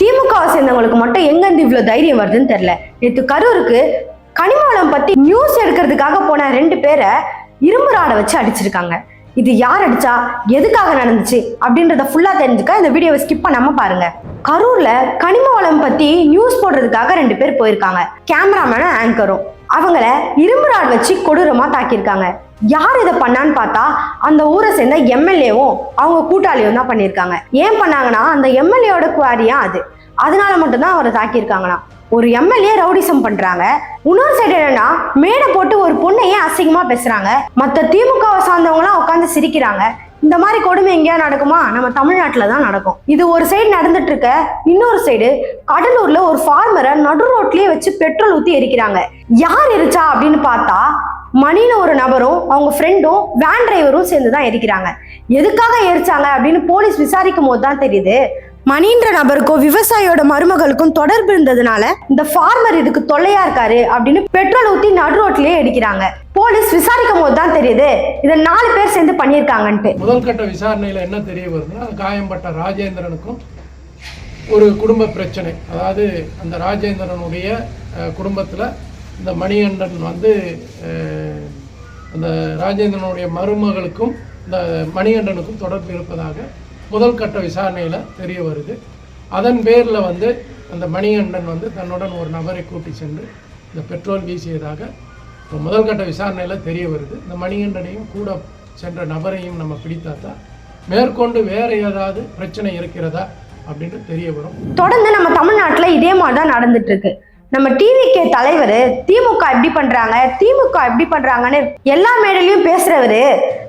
திமுகவை சேர்ந்தவங்களுக்கு மட்டும் எங்கேருந்து இவ்வளோ தைரியம் வருதுன்னு தெரியல. நேற்று கரூருக்கு கனிமவளம் பத்தி நியூஸ் எடுக்கிறதுக்காக போன ரெண்டு பேரை இரும்பு ராடை வச்சு அடிச்சிருக்காங்க. இது யார் அடிச்சா எதுக்காக நடந்துச்சு அப்படின்றத ஃபுல்லா தெரிஞ்சுக்க இந்த வீடியோவை ஸ்கிப் பண்ணாமல் பாருங்க. கரூர்ல கனிம வளம் பத்தி நியூஸ் போடுறதுக்காக ரெண்டு பேர் போயிருக்காங்க. கேமராமேனும் ஆங்கரும் அவங்கள இரும்பு ராட் வச்சு கொடூரமா தாக்கியிருக்காங்க. யார் இதை பண்ணான்னு பார்த்தா அந்த ஊரை சேர்ந்த எம்எல்ஏவும் அவங்க கூட்டாளியும் தான் பண்ணியிருக்காங்க. ஏன் பண்ணாங்கன்னா அந்த எம்எல்ஏவோட குவாரியா அது? அதனால மட்டும்தான் அவரை தாக்கியிருக்காங்களாம். ஒரு எம்எல்ஏ ரவுடிசம் பண்றாங்க. இன்னொரு சைடு என்னன்னா மேடை போட்டு ஒரு பொண்ணையே அசிங்கமா பேசுறாங்க? மத்த திமுகவை சார்ந்தவங்களாம் உட்காந்து சிரிக்கிறாங்க. இந்த மாதிரி கொடுமை எங்கேயா நடக்குமா? நம்ம தமிழ்நாட்டில் தான் நடக்கும். இது ஒரு சைடு நடந்துட்டு இருக்க இன்னொரு சைடு கடலூர்ல ஒரு ஃபார்மரை நடு ரோட்லயே வச்சு பெட்ரோல் ஊத்தி எரிக்கிறாங்க. யார் எரிச்சா அப்படின்னு பார்த்தா மணின்னு ஒரு நபரும் அவங்க ஃப்ரெண்டும் வேன் டிரைவரும் சேர்ந்து தான் எரிக்கிறாங்க. எதுக்காக எரிச்சாங்க அப்படின்னு போலீஸ் விசாரிக்கும் போது தான் தெரியுது. மணின்ற நபருக்கும் விவசாயியோட மருமகளுக்கும் தொடர்பு இருந்ததுனால இந்த ஃபார்மர் இதுக்கு தொல்லையா இருக்காரு அப்படின்னு பெட்ரோல் ஊத்தி நடு ரோட்லயே அடிக்கிறாங்க போலீஸ் விசாரிக்கும் போது தான் தெரியுது இதை நாலு பேர் சேர்ந்து பண்ணியிருக்காங்கன்ட்டு. முதல்கட்ட விசாரணையில என்ன தெரிய வருதுன்னா காயம்பட்ட ராஜேந்திரனுக்கும் ஒரு குடும்ப பிரச்சனை. அதாவது அந்த ராஜேந்திரனுடைய குடும்பத்தில் இந்த மணிகண்டன் வந்து அந்த ராஜேந்திரனுடைய மருமகளுக்கும் இந்த மணிகண்டனுக்கும் தொடர்பு இருப்பதாக முதல் கட்ட விசாரணையில் தெரிய வருது. அதன் பேரில் வந்து அந்த மணிகண்டன் வந்து தன்னுடன் ஒரு நபரை கூட்டி சென்று இந்த பெட்ரோல் வீசியதாக இப்போ முதல் கட்ட விசாரணையில் தெரிய வருது. இந்த மணிகண்டனையும் கூட சென்ற நபரையும் நம்ம பிடித்தாத்தா மேற்கொண்டு வேற ஏதாவது பிரச்சனை இருக்கிறதா அப்படின்னு தெரிய வரும். தொடர்ந்து நம்ம தமிழ்நாட்டில் இதே மாதிரி தான் நடந்துட்டு இருக்கு. நம்ம டிவிகே தலைவர் திமுக எப்படி பண்றாங்க திமுக எப்படி பண்றாங்கன்னு எல்லா மேடையிலையும் பேசுறவரு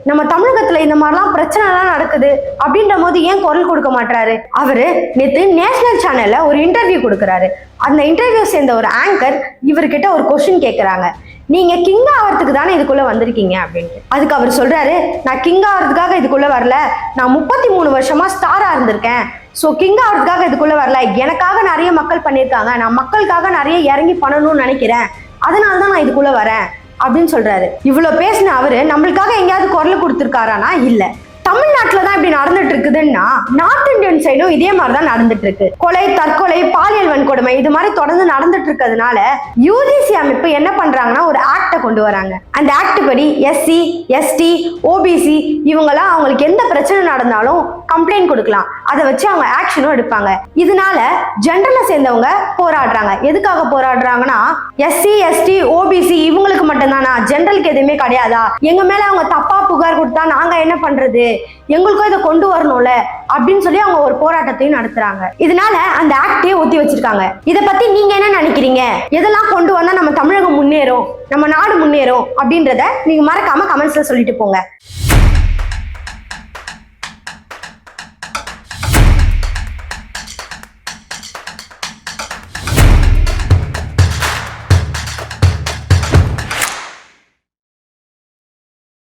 நம்ம தமிழகத்துல இந்த மாதிரிலாம் பிரச்சனைலாம் நடக்குது அப்படின்ற போது ஏன் குரல் கொடுக்க மாட்டாரு அவரு நேத்து நேஷனல் சேனல்ல ஒரு இன்டர்வியூ கொடுக்குறாரு. அந்த இன்டர்வியூ சேர்ந்த ஒரு ஆங்கர் இவர்கிட்ட ஒரு கொஸ்டின் கேட்குறாங்க நீங்க கிங் ஆகிறதுக்கு தானே இதுக்குள்ள வந்திருக்கீங்க அப்படின்ட்டு. அதுக்கு அவர் சொல்றாரு நான் கிங் ஆகிறதுக்காக இதுக்குள்ள வரல நான் முப்பத்தி மூணு வருஷமா ஸ்டாரா இருந்திருக்கேன். ஸோ கிங் ஆகிறதுக்காக இதுக்குள்ளே வரல. எனக்காக நிறைய மக்கள் பண்ணியிருக்காங்க. நான் மக்களுக்காக நிறைய இறங்கி பண்ணணும்னு நினைக்கிறேன். அதனால தான் நான் இதுக்குள்ளே வரேன் அப்படின்னு சொல்கிறாரு இவ்வளோ பேசின அவர் நம்மளுக்காக எங்கேயாவது குரல் கொடுத்துருக்காரானா? இல்லை. தமிழ்நாட்டில் தான் இப்படி நடந்துட்டு இருக்குதுன்னா நார்த் இந்தியன் சைடும் இதே மாதிரி தான் நடந்துட்டு இருக்கு. கொலை தற்கொலை பாலியல் வன்கொடுமை இது மாதிரி தொடர்ந்து நடந்துட்டு இருக்கிறதுனால யூஜிசி அமைப்பு என்ன பண்றாங்கன்னா ஒரு ஆக்டை கொண்டு வராங்க. அந்த ஆக்ட் படி எஸ்சி எஸ்டி ஓபிசி இவங்கெல்லாம் அவங்களுக்கு எந்த பிரச்சனை நடந்தாலும் கம்ப்ளைண்ட் கொடுக்கலாம். அதை வச்சு அவங்க ஆக்ஷனும் எடுப்பாங்க. இதனால ஜென்ரலை சேர்ந்தவங்க போராடுறாங்க. எதுக்காக போராடுறாங்கன்னா எஸ்சி எஸ்டி ஓபிசி இவங்களுக்கு மட்டும்தானா? ஜென்ரலுக்கு எதுவுமே கிடையாதா? எங்க மேல அவங்க தப்பா புகார் கொடுத்தா நாங்க என்ன பண்றது? எங்களுக்கும் இதை கொண்டு வரணும்ல? அப்படின்னு சொல்லி அவங்க ஒரு போராட்டத்தையும் நடத்துறாங்க. இதனால அந்த ஆக்டே ஒத்தி வச்சிருக்காங்க. இதை பத்தி நீங்க என்ன நினைக்கிறீங்க? எதெல்லாம் கொண்டு வந்தா நம்ம தமிழகம் முன்னேறும் நம்ம நாடு முன்னேறும் அப்படின்றத நீங்க மறக்காம கமெண்ட்ஸ்ல சொல்லிட்டு போங்க.